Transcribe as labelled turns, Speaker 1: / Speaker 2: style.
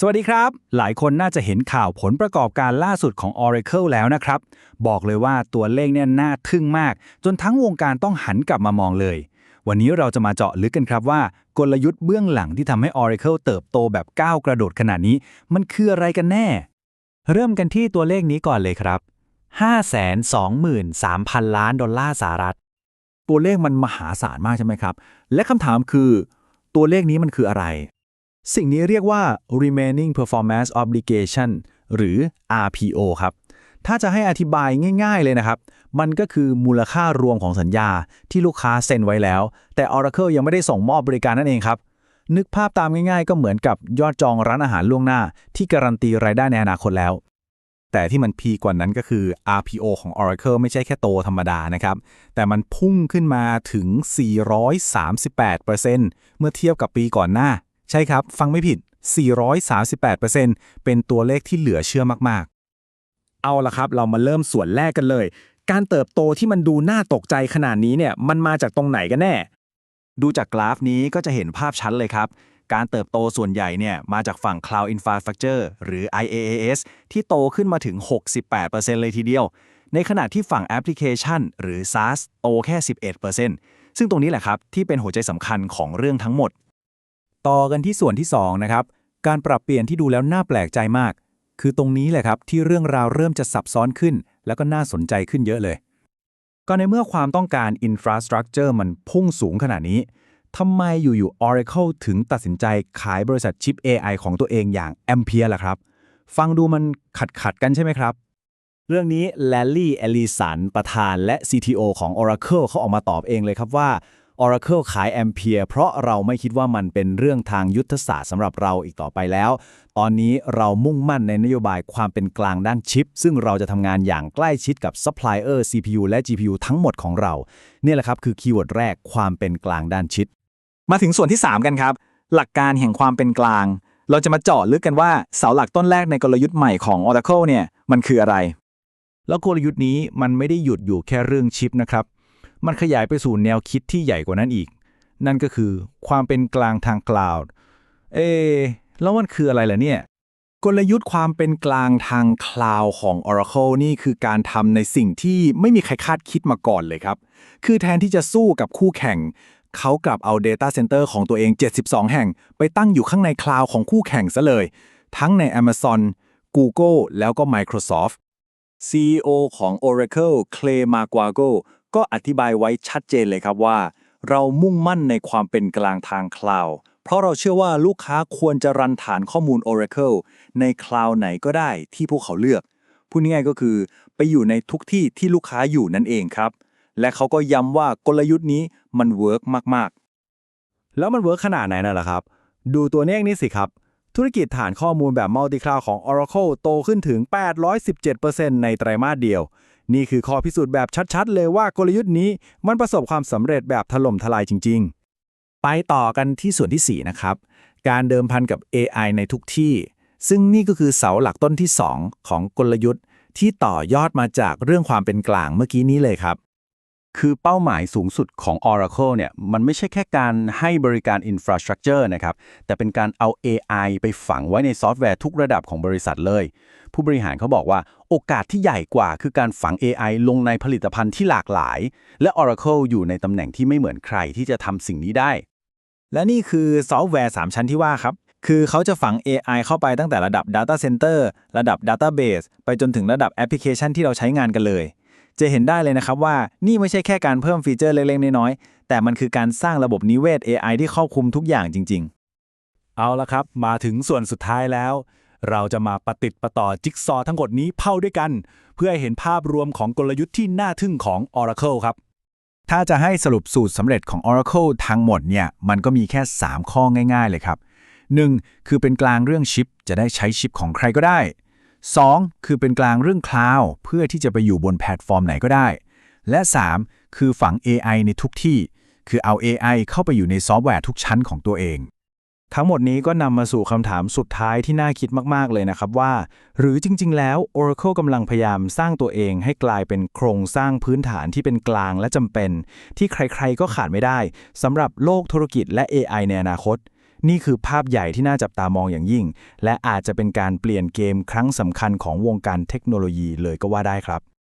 Speaker 1: สวัสดีครับ หลายคนน่าจะเห็นข่าวผลประกอบการล่าสุดของ Oracle แล้วนะครับ บอกเลยว่าตัวเลขเนี่ยน่าทึ่งมาก จนทั้งวงการต้องหันกลับมามองเลย วันนี้เราจะมาเจาะลึกกันครับว่า กลยุทธ์เบื้องหลังที่ทำให้ Oracle เติบโตแบบก้าวกระโดดขนาดนี้ มันคืออะไรกันแน่ เริ่มกันที่ตัวเลขนี้ก่อนเลยครับ 523,000 ล้านดอลลาร์สหรัฐ ตัวเลขมันมหาศาลมากใช่ไหมครับ และคำถามคือ ตัวเลขนี้มันคืออะไร สิ่งนี้เรียกว่า remaining performance obligation หรือ RPO ครับ ถ้าจะให้อธิบายง่าย ๆ เลยนะครับ มันก็คือมูลค่ารวมของสัญญาที่ลูกค้าเซ็นไว้แล้ว แต่ Oracle ยังไม่ได้ส่งมอบบริการนั่นเองครับ นึกภาพตามง่ายๆ ก็เหมือนกับยอดจองร้านอาหารล่วงหน้า ที่การันตีรายได้ในอนาคตแล้ว แต่ที่มันพีกว่านั้นก็คือ RPO ของ Oracle ไม่ใช่แค่โตธรรมดานะครับ แต่มันพุ่งขึ้นมาถึง 438%เมื่อเทียบกับปีก่อนหน้า ใช่ครับ ฟังไม่ผิด 438%เป็นตัวเลขที่เหลือเชื่อมากๆ เอาละครับ เรามาเริ่มส่วนแรกกันเลย การเติบโตที่มันดูน่าตกใจขนาดนี้เนี่ย มันมาจากตรงไหนกันแน่ ดูจากกราฟนี้ก็จะเห็นภาพชัดเลยครับ การเติบโตส่วนใหญ่เนี่ยมาจากฝั่ง Cloud Infrastructure หรือ IaaS ที่โตขึ้นมาถึง 68%เลยทีเดียว ในขณะที่ฝั่งแอปพลิเคชัน หรือ SaaS โตแค่ 11%ซึ่งตรงนี้แหละครับที่เป็นหัวใจสำคัญของเรื่องทั้งหมด ต่อกันที่ส่วนที่2นะครับการปรับเปลี่ยนที่ดูแล้วน่าแปลกใจมาก คือตรงนี้แหละครับที่เรื่องราวเริ่มจะซับซ้อนขึ้น แล้วก็น่าสนใจขึ้นเยอะเลย ก็ในเมื่อความต้องการ Infrastructure มันพุ่งสูงขนาดนี้ทำไมอยู่ๆ Oracle ถึงตัดสินใจขายบริษัทชิป AI ของตัวเองอย่าง Ampere ล่ะครับ ฟังดูมันขัดขัดกันใช่ไหมครับ เรื่องนี้แลลี่เอลิสันประธานและ CTO ของ Oracle เขาออกมาตอบเองเลยครับว่า Oracle ขาย Ampere เพราะเราไม่คิดว่ามันเป็นเรื่องทางยุทธศาสตร์สำหรับเราอีกต่อไปแล้ว ตอนนี้เรามุ่งมั่นในนโยบายความเป็นกลางด้านชิป ซึ่งเราจะทำงานอย่างใกล้ชิดกับซัพพลายเออร์ CPU และ GPU ทั้งหมดของเรา เนี่ยแหละครับคือคีย์เวิร์ดแรกความเป็นกลางด้านชิป
Speaker 2: มาถึงส่วนที่ 3 กันครับ หลักการแห่งความเป็นกลาง เราจะมาเจาะลึกกันว่าเสาหลักต้นแรกในกลยุทธ์ใหม่ของ Oracle เนี่ยมันคืออะไร
Speaker 1: แล้วกลยุทธ์นี้มันไม่ได้หยุดอยู่แค่เรื่องชิปนะครับ มันขยายไปสู่แนวคิดที่ใหญ่กว่านั้นอีก นั่นก็คือความเป็นกลางทางคลาวด์เอะแล้วมันคืออะไรล่ะเนี่ย
Speaker 2: กลยุทธ์ความเป็นกลางทางคลาวของ Oracle นี่คือการทำในสิ่งที่ไม่มีใครคาดคิดมาก่อนเลยครับ คือแทนที่จะสู้กับคู่แข่ง เขากลับเอา Data Center ของตัวเอง 72 แห่ง ไปตั้งอยู่ข้างในคลาวของคู่แข่งซะเลย ทั้งใน Amazon Google แล้วก็ Microsoft CEO ของ Oracle Clay Maguago ก็อธิบายไว้ชัดเจนเลยครับว่า เรามุ่งมั่นในความเป็นกลางทางคลาวด์เพราะเราเชื่อว่าลูกค้าควรจะรันฐานข้อมูล Oracle ในคลาวด์ไหนก็ได้ที่พวกเขาเลือก พูดง่ายๆก็คือ ไปอยู่ในทุกที่ที่ลูกค้าอยู่นั่นเองครับ และเขาก็ย้ำว่ากลยุทธ์นี้มันเวิร์กมากๆ
Speaker 1: แล้วมันเวิร์กขนาดไหนน่ะล่ะครับ ดูตัวเลขนี้สิครับ ธุรกิจฐานข้อมูลแบบมัลติคลาวของ Oracle โตขึ้นถึง 817%ในไตรมาสเดียว นี่คือข้อพิสูจน์แบบชัดๆ เลยว่ากลยุทธ์นี้มันประสบความสำเร็จแบบถล่มทลายจริง ๆ ไปต่อกันที่ส่วนที่ 4 นะครับ การเดิมพันกับ AI ในทุกที่ ซึ่งนี่ก็คือเสาหลักต้นที่ 2 ของกลยุทธ์ที่ต่อยอดมาจากเรื่องความเป็นกลางเมื่อกี้นี้เลยครับ คือเป้าหมายสูงสุดของ Oracle เนี่ยมันไม่ใช่แค่การให้บริการ Infrastructure นะครับ แต่เป็นการเอา AI ไปฝังไว้ในซอฟต์แวร์ทุกระดับของบริษัทเลย ผู้บริหารเขาบอกว่าโอกาสที่ใหญ่กว่าคือการฝัง AI ลงในผลิตภัณฑ์ที่หลากหลาย และ Oracle อยู่ในตำแหน่งที่ไม่เหมือนใครที่จะทำสิ่งนี้ได้
Speaker 2: และนี่คือซอฟต์แวร์ 3 ชั้นที่ว่าครับ คือเขาจะฝัง AI เข้าไปตั้งแต่ระดับ Data Center ระดับ Database ไปจนถึงระดับแอปพลิเคชันที่เราใช้งานกันเลย จะเห็นได้เลยนะครับว่านี่ไม่ใช่แค่การเพิ่มฟีเจอร์เล็กๆ น้อยๆ แต่มันคือการสร้างระบบนิเวศ AI ที่ครอบคลุมทุกอย่างจริง ๆ
Speaker 1: เอาละครับ มาถึงส่วนสุดท้ายแล้ว เราจะมาปะติดประต่อจิ๊กซอว์ทั้งหมดนี้เผ่าด้วยกัน เพื่อให้เห็นภาพรวมของกลยุทธ์ที่น่าทึ่งของ Oracle ครับ
Speaker 2: ถ้าจะให้สรุปสูตรสำเร็จของ Oracle ทั้งหมดเนี่ยมันก็มีแค่ 3 ข้อง่าย ๆ เลยครับ 1. คือเป็นกลางเรื่องชิป จะได้ใช้ชิปของใครก็ได้ 2. คือเป็นกลางเรื่องคลาวเพื่อที่จะไปอยู่บนแพลตฟอร์มไหนก็ได้ และ 3. คือฝัง AI ในทุกที่ คือเอา AI เข้าไปอยู่ในซอฟต์แวร์ทุกชั้นของตัวเอง
Speaker 1: ทั้งหมดนี้ก็นำมาสู่คำถามสุดท้ายที่น่าคิดมาก ๆ เลยนะครับว่า หรือจริง ๆ แล้ว Oracle กำลังพยายามสร้างตัวเองให้กลายเป็นโครงสร้างพื้นฐานที่เป็นกลางและจำเป็น ที่ใคร ๆ ก็ขาดไม่ได้สำหรับโลกธุรกิจและ AI ในอนาคต นี่คือภาพใหญ่ที่น่าจับตามองอย่างยิ่ง และอาจจะเป็นการเปลี่ยนเกมครั้งสำคัญของวงการเทคโนโลยีเลยก็ว่าได้ครับ